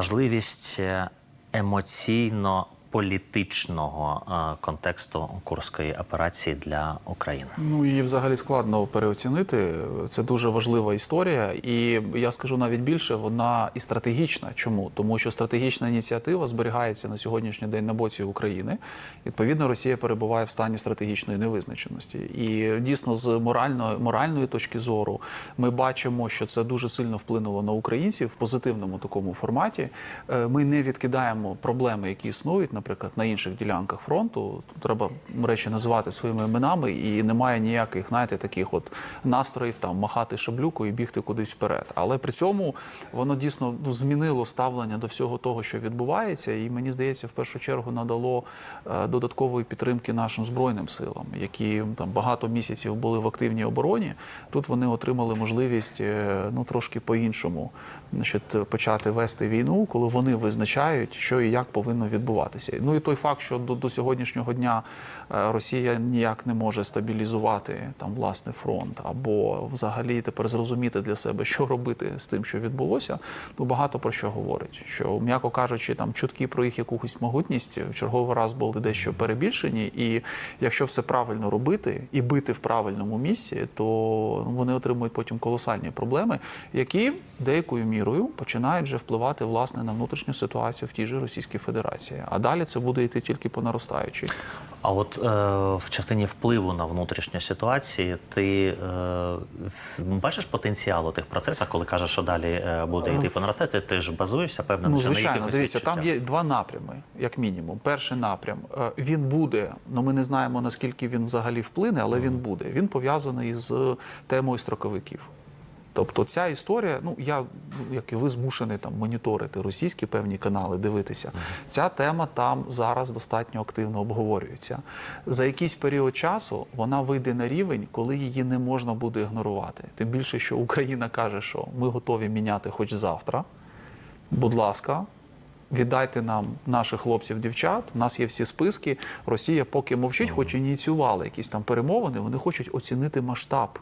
Важливість е, емоційно політичного е, контексту курської операції для України. Ну її взагалі складно переоцінити. Це дуже важлива історія, і я скажу навіть більше, вона і стратегічна. Чому? Тому що стратегічна ініціатива зберігається на сьогоднішній день на боці України. Відповідно, Росія перебуває в стані стратегічної невизначеності. І дійсно, з моральної моральної точки зору, ми бачимо, що це дуже сильно вплинуло на українців в позитивному такому форматі. Е, Ми не відкидаємо проблеми, які існують, наприклад, на інших ділянках фронту. Треба речі називати своїми іменами, і немає ніяких, знаєте, таких от настроїв там махати шаблюкою і бігти кудись вперед. Але при цьому воно дійсно ну, змінило ставлення до всього того, що відбувається, і мені здається, в першу чергу надало е, додаткової підтримки нашим збройним силам, які там багато місяців були в активній обороні. Тут вони отримали можливість е, ну трошки по-іншому почати вести війну, коли вони визначають, що і як повинно відбуватися. Ну і той факт, що до, до сьогоднішнього дня е, Росія ніяк не може стабілізувати там власне фронт, або взагалі тепер зрозуміти для себе, що робити з тим, що відбулося, ну багато про що говорить. Що, м'яко кажучи, там чутки про їх якусь могутність в черговий раз були дещо перебільшені, і якщо все правильно робити і бити в правильному місці, то вони отримують потім колосальні проблеми, які деякою мірою починають вже впливати власне на внутрішню ситуацію в тій же Російській Федерації. А далі це буде йти тільки по наростаючій. А от е, в частині впливу на внутрішню ситуацію, ти е, бачиш потенціал у тих процесах, коли кажеш, що далі е, буде йти по наростати, ти ж базуєшся певно Ну, що на якихось дивіться, там є два напрями, як мінімум. Перший напрям е, він буде, ну ми не знаємо наскільки він взагалі вплине, але він буде. Він пов'язаний з темою строковиків. Тобто ця історія, ну я ну, як і ви змушений там моніторити російські певні канали, дивитися. Ця тема там зараз достатньо активно обговорюється. За якийсь період часу вона вийде на рівень, коли її не можна буде ігнорувати. Тим більше, що Україна каже, що ми готові міняти хоч завтра. Будь ласка, віддайте нам наших хлопців, дівчат. У нас є всі списки. Росія поки мовчить, хоч ініціювали якісь там перемовини. Вони хочуть оцінити масштаб.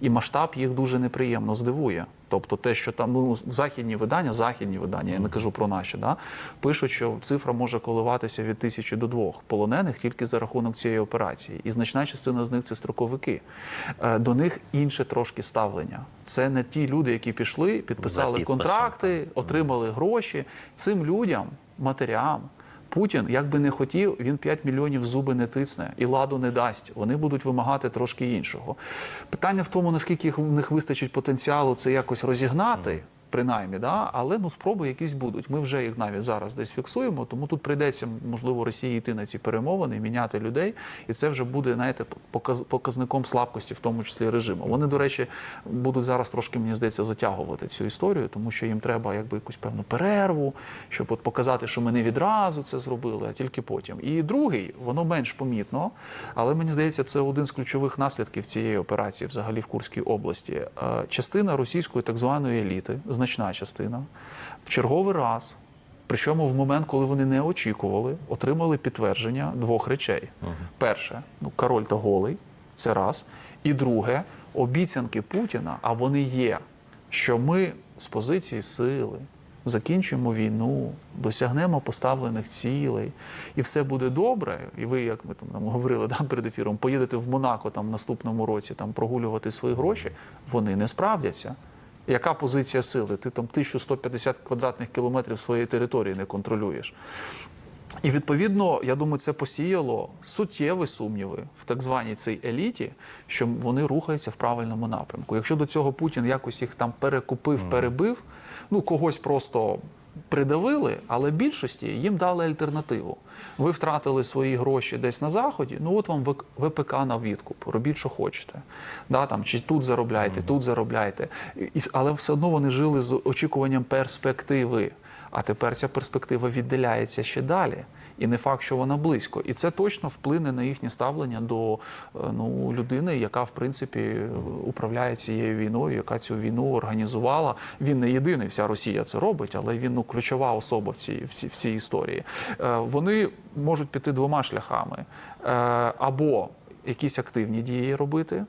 І масштаб їх дуже неприємно здивує. Тобто, те, що там ну західні видання, західні видання, я не кажу про наші, да, пишуть, що цифра може коливатися від тисячі до двох полонених тільки за рахунок цієї операції. І значна частина з них це строковики. Е, До них інше трошки ставлення. Це не ті люди, які пішли, підписали контракти, отримали гроші. Цим людям, матерям. Путін, як би не хотів, він 5 мільйонів зуби не тисне і ладу не дасть. Вони будуть вимагати трошки іншого. Питання в тому, наскільки їх- в них вистачить потенціалу це якось розігнати. Принаймні, да? але ну спроби якісь будуть. Ми вже їх навіть зараз десь фіксуємо, тому тут прийдеться, можливо, Росії йти на ці перемовини, міняти людей, і це вже буде, знаєте, показ- показником слабкості, в тому числі режиму. Вони, до речі, будуть зараз трошки, мені здається, затягувати цю історію, тому що їм треба якби якусь певну перерву, щоб от показати, що ми не відразу це зробили, а тільки потім. І другий, воно менш помітно, але мені здається, це один з ключових наслідків цієї операції, взагалі в Курській області. Е, Частина російської так званої еліти, значна частина, в черговий раз. Причому в момент, коли вони не очікували, отримали підтвердження двох речей: перше, ну король та голий, це раз. І друге, обіцянки Путіна, а вони є, що ми з позиції сили закінчимо війну, досягнемо поставлених цілей, і все буде добре. І ви, як ми там, там говорили да, перед ефіром, поїдете в Монако там в наступному році там прогулювати свої гроші, вони не справдяться. Яка позиція сили? Ти там 1150 квадратних кілометрів своєї території не контролюєш. І відповідно, я думаю, це посіяло суттєві сумніви в так званій цій еліті, що вони рухаються в правильному напрямку. Якщо до цього Путін якось їх там перекупив, перебив, ну когось просто придавили, але більшості їм дали альтернативу. Ви втратили свої гроші десь на заході. Ну от вам ВПК на відкуп. Робіть, що хочете. Да, там, чи тут заробляйте, тут заробляйте. Але все одно вони жили з очікуванням перспективи. А тепер ця перспектива віддаляється ще далі. І не факт, що вона близько. І це точно вплине на їхнє ставлення до е, ну, людини, яка в принципі управляє цією війною, яка цю війну організувала. Він не єдиний, вся Росія це робить, але він ну, ключова особа в цій, в цій, в цій історії. Е, Вони можуть піти двома шляхами: Е, або якісь активні дії робити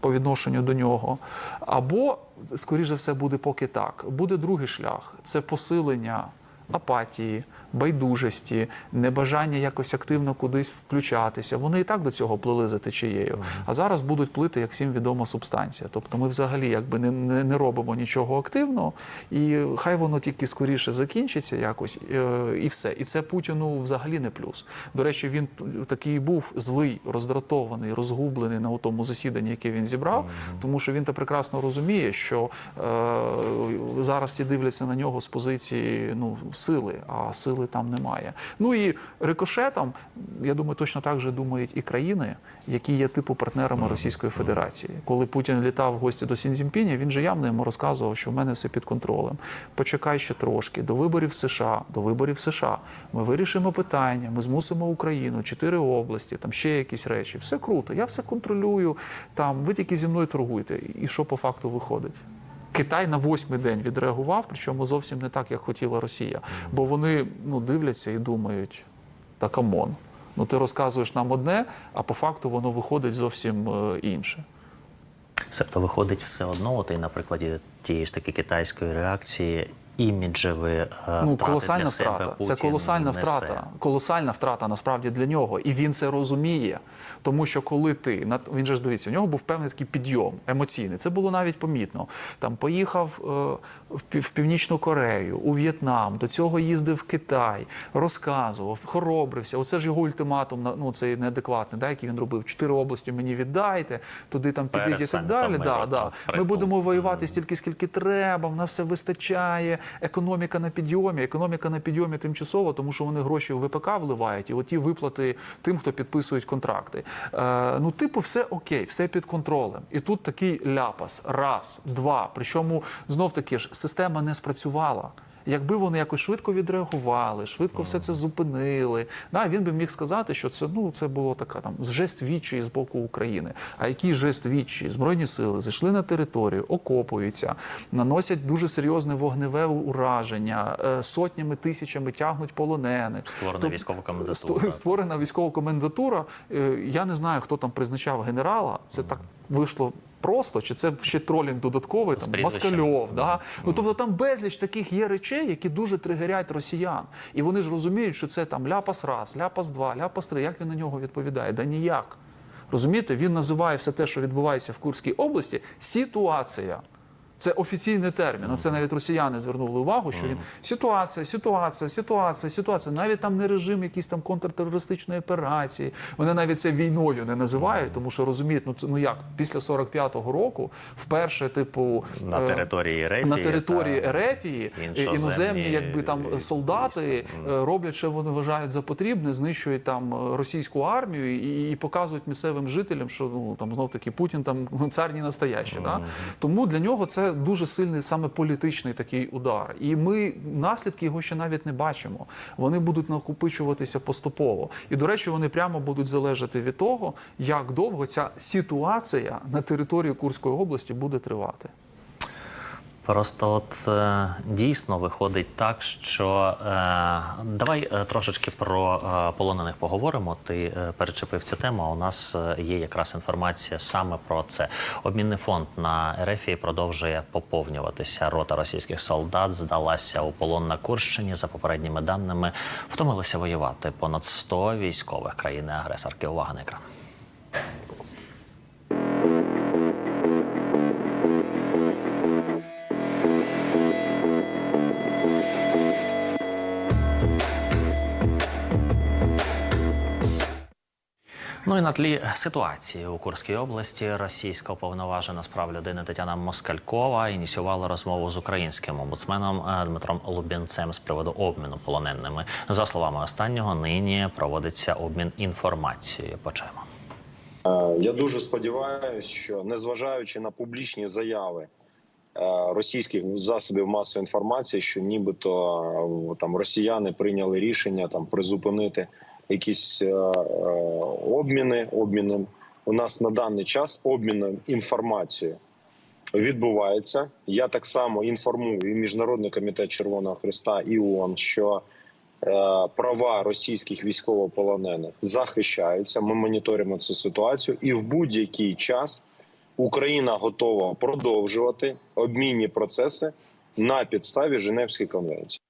по відношенню до нього. Або, скоріше все, буде поки так. Буде другий шлях це посилення апатії, байдужості, небажання якось активно кудись включатися. Вони і так до цього плили за течією. А зараз будуть плити, як всім відома субстанція. Тобто ми взагалі якби не, не, не робимо нічого активного, і хай воно тільки скоріше закінчиться якось, е, і все. І це Путіну взагалі не плюс. До речі, він такий був злий, роздратований, розгублений на тому засіданні, яке він зібрав, тому що він то прекрасно розуміє, що е, зараз всі дивляться на нього з позиції ну, сили, а сили там немає. Ну і рикошетом, я думаю, точно так же думають і країни, які є типу партнерами Російської Федерації. Коли Путін літав в гості до Сінзімпіня, він же явно йому розказував, що в мене все під контролем. Почекай ще трошки до виборів США, до виборів США. Ми вирішимо питання, ми змусимо Україну, чотири області, там ще якісь речі. Все круто, я все контролюю. Там ви тільки зі мною торгуєте. І що по факту виходить? Китай на восьмий день відреагував, причому зовсім не так, як хотіла Росія. Бо вони ну, дивляться і думають: та камон. Ну ти розказуєш нам одне, а по факту воно виходить зовсім е, інше. Себто виходить все одно, от і на прикладі тієї ж таки китайської реакції, іміджеві е, Ну, колосальна для себе втрата. Путін Це колосальна несе. втрата. Колосальна втрата насправді для нього. І він це розуміє. Тому що коли ти він же ж дивіться, у нього був певний такий підйом емоційний. Це було навіть помітно. Там поїхав е, в Північну Корею, у В'єтнам, до цього їздив в Китай, розказував, хоробрився. Оце ж його ультиматум, на- ну цей неадекватний, да, який він робив. Чотири області мені віддайте, туди там підіть і так далі. Да, да. Ми будемо воювати стільки, скільки треба. В нас все вистачає. Економіка на підйомі. Економіка на підйомі тимчасово, тому що вони гроші в ВПК вливають, і оті виплати тим, хто підписують контракти. Е, ну, типу, все окей, все під контролем. І тут такий ляпас. Раз, два. Причому знов таки ж система не спрацювала. Якби вони якось швидко відреагували, швидко все це зупинили, да, він би міг сказати, що це ну це було така там жест відчі з боку України. А який жест відчі? Збройні сили зайшли на територію, окопуються, наносять дуже серйозне вогневе ураження, е, сотнями тисячами тягнуть полонених. Створена Тоб- військова комендатура. Створена військова комендатура. Е, Я не знаю, хто там призначав генерала. Це так вийшло. Просто чи це ще тролінг додатковий там. Москальов, да ну тобто там безліч таких є речей, які дуже тригерять росіян, і вони ж розуміють, що це там ляпас раз, ляпас два, ляпас три. Як він на нього відповідає? Да ніяк. Розумієте, він називає все те, що відбувається в Курській області, ситуація. Це офіційний термін. На це навіть росіяни звернули увагу, що він ситуація, ситуація, ситуація, ситуація. Навіть там не режим якісь там контртерористичної операції. Вони навіть це війною не називають, тому що розуміють, ну це ну як після 45-го року, вперше, типу, На е, території Ерефії на території Ерефії іноземні, якби там солдати е, роблять, що вони вважають за потрібне, знищують там е, російську армію і, і показують місцевим жителям, що ну там знов таки Путін там ну, цар не настоящий. Да? Тому для нього це дуже сильний саме політичний такий удар. І ми наслідки його ще навіть не бачимо. Вони будуть накопичуватися поступово. І до речі, вони прямо будуть залежати від того, як довго ця ситуація на території Курської області буде тривати. Просто от е, дійсно виходить так, що е, давай е, трошечки про е, полонених поговоримо. Ти е, перечепив цю тему. а У нас е, є якраз інформація саме про це. Обмінний фонд на Ерефії продовжує поповнюватися. Рота російських солдат здалася у полон на Курщині. За попередніми даними втомилися воювати понад 100 військових країни-агресорки. Увага на екран. Ну і на тлі ситуації у Курській області російська уповноважена з прав людини Тетяна Москалькова ініціювала розмову з українським омбудсменом е, Дмитром Лубінцем з приводу обміну полоненими. За словами останнього, нині проводиться обмін інформацією. Почуємо. Е, Я дуже сподіваюся, що незважаючи на публічні заяви е, російських засобів масової інформації, що нібито там росіяни прийняли рішення там призупинити якісь е, е, обміни. Обміни у нас на даний час обмін інформацією відбувається. Я так само інформую і міжнародний комітет Червоного Христа і ООН, що е, права російських військовополонених захищаються. Ми моніторимо цю ситуацію, і в будь-який час Україна готова продовжувати обмінні процеси на підставі Женевської конвенції.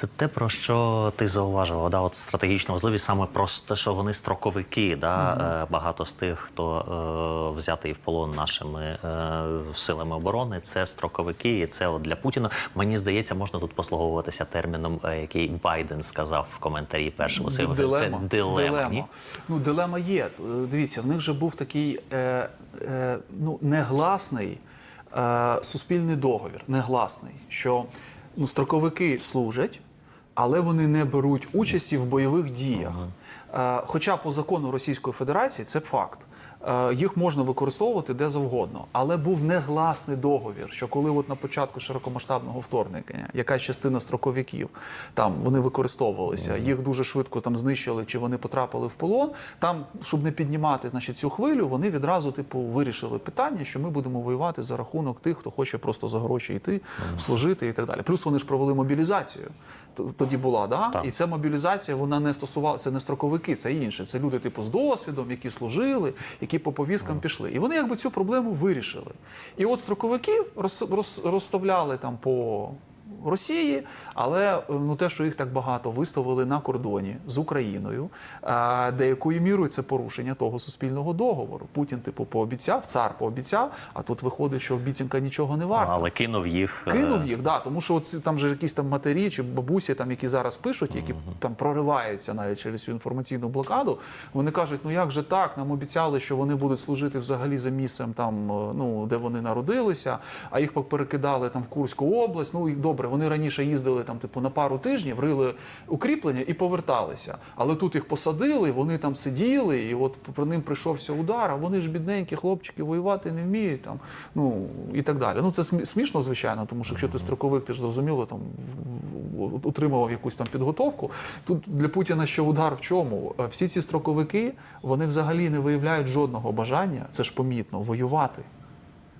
Це те, про що ти зауважував, да, от стратегічно важливість саме просто те, що вони строковики. Да, е, багато з тих, хто е, взятий в полон нашими е, силами оборони, це строковики, і це от для Путіна. Мені здається, можна тут послуговуватися терміном, е, який Байден сказав в коментарі першому своєму. Дилема. Це дилема. ні? Ну, дилема є. Е, Дивіться, в них же був такий е, е, ну, негласний е, суспільний договір, негласний, що ну, строковики служать, але вони не беруть участі в бойових діях. Ага. хоча по закону Російської Федерації це факт. Е, Їх можна використовувати де завгодно, але був негласний договір, що коли от на початку широкомасштабного вторгнення якась частина строковиків там вони використовувалися, їх дуже швидко там знищили, чи вони потрапили в полон. Там, щоб не піднімати значить, цю хвилю, вони відразу типу вирішили питання, що ми будемо воювати за рахунок тих, хто хоче просто за гроші йти, служити і так далі. Плюс вони ж провели мобілізацію. Тоді була, да? Так. і ця мобілізація вона не стосувалася, це не строковики, це інше. Це люди, типу, з досвідом, які служили, які по повісткам пішли. І вони якби цю проблему вирішили. І от строковиків роз, роз, розставляли там по Росії, але е, ну те, що їх так багато виставили на кордоні з Україною, деякою мірою це порушення того суспільного договору. Путін, типу, пообіцяв, цар пообіцяв, а тут виходить, що обіцянка нічого не варта. Але кинув їх. е, Кинув їх, да, тому що оці, там же якісь там матері чи бабусі, там, які зараз пишуть, які там прориваються навіть через цю інформаційну блокаду. Вони кажуть, ну як же так? Нам обіцяли, що вони будуть служити взагалі за місцем, там, е, ну, де вони народилися, а їх перекидали там в Курську область. Ну і добре, вони раніше їздили там, типу, на пару тижнів, рили укріплення і поверталися. Але тут їх посадили, вони там сиділи, і от про ним прийшовся удар, а вони ж бідненькі хлопчики воювати не вміють там, ну і так далі. Ну це смішно, звичайно, тому що якщо ти строковик, ти ж зрозуміло там в- в- утримував якусь там підготовку. Тут для Путіна ще удар в чому? Е, Всі ці строковики вони взагалі не виявляють жодного бажання, це ж помітно, воювати.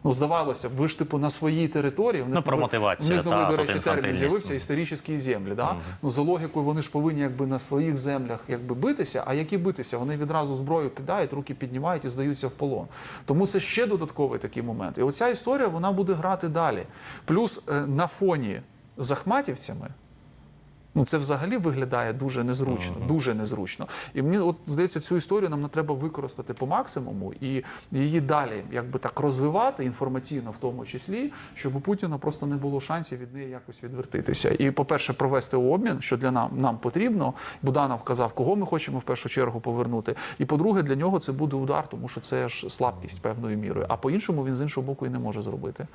Ну, здавалося б, ви ж типу на своїй території. В них Ну, про мотивацію, них новий, до речі, термін з'явився історичні землі. Да? Ну, за логікою, вони ж повинні якби на своїх землях якби битися. А які битися? Вони відразу зброю кидають, руки піднімають і здаються в полон. Тому це ще додатковий такий момент. І оця історія вона буде грати далі. Плюс е, на фоні з ахматівцями. Ну, це взагалі виглядає дуже незручно, дуже незручно. І мені от здається, цю історію нам не треба використати по максимуму і її далі, якби так розвивати інформаційно, в тому числі, щоб у Путіна просто не було шансів від неї якось відвертитися. І, по-перше, провести обмін, що для нам, нам потрібно. Буданов казав, кого ми хочемо в першу чергу повернути. І по-друге, для нього це буде удар, тому що це ж слабкість певною мірою. А по-іншому він з іншого боку і не може зробити.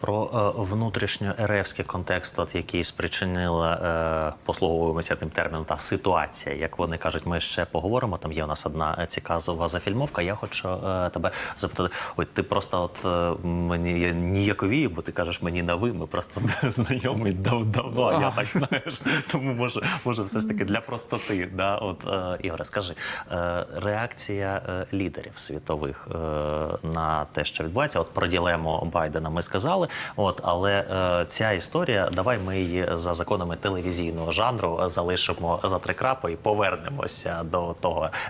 Про е, внутрішньоеревський контекст, от, який спричинила, е, послуговуємося тим терміном, та ситуація, як вони кажуть, ми ще поговоримо. Там є у нас одна цікава зафільмовка. Я хочу е, тебе запитати. Ой, ти просто от е, мені ніяковію, бо ти кажеш мені на ви. Ми просто зна- знайомі дав, давно. А Я так знаєш. Тому може, може, все ж таки для простоти. Да? От е, Ігоре, скажи, е, реакція е, лідерів світових е, на те, що відбувається. От про ділему Байдена ми сказали. От, але е, ця історія, давай ми її за законами телевізійного жанру залишимо за три крапи і повернемося до того